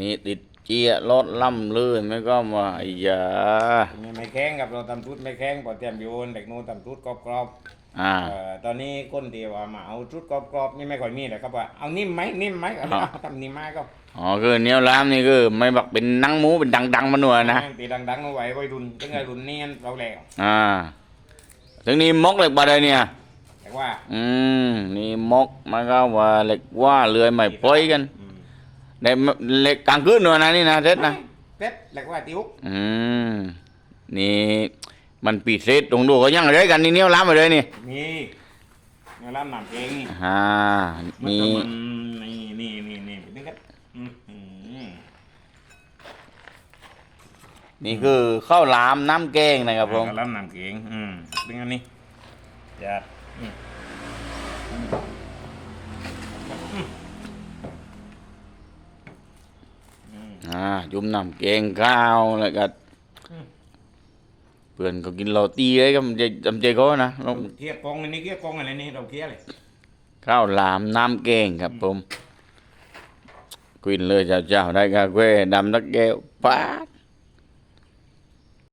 นี่ติดเจียรถล่ำลื่นไม่ก็มาไอ้ยามีไม่แข็งกับเราทำชุดไม่แข็งพอเตรียมโยนเด็กนู้นทำชุดกรอบอ่าๆเอ่อตอนนี้ก้นเดียวว่ามาเอาชุดกรอบๆนี่ไม่ค่อยมีเลยครับว่าเอานิ่มไหมนิ่มไหมเอาอ่าเอาทำนิ่มไหมก็อ๋อคือเนี้ยวล้ามนี่คือไม่บักเป็นหนังหมูเป็นดังๆมันหน่วยนะตีดังๆเอาไว้ไว้รุนจังไงรุนเนียนเราแล้วอ่าถึงนี้มกเหล็กบาดเลยเนี่ยแต่ว่า อืมนี่มกมันก็ว่าเหล็กว่าเลื่อยไม่ปล่อยกัน อืมได้เหล็กกลางคืนหน่วยนะนี่นะเท็ดนะเท็ดแล้วก็ว่าติ้วอืมนี่มันปีเศษตรงดูก็ยังเลยกันนี่เนี้ยวล้ามไปเลยนี่นี่เนื้อล้ำหนำเองนี่อ่ามันนี่ก็มันนี่นี่นี่นี่ไปนึกกันอืมอืมนี่คือข้าวหลามน้ำแกงนะครับผมเนื้อล้ำหนำเองอืมดึงอันนี้จัดอืมอืม อ่า จุ่มน้ำแกงข้าวแล้วก็อืมเพื่อนก็กินโรตีเลยก็มันจะจำใจเขานะลงเคี่ยวกองอันนี้เคี่ยวกองอะไรนี่เราเคี่ยวเลยข้าวหลามน้ำแกงครับผมกินเลยเจ้าๆได้กาแฟดำตะแก้วป๊าด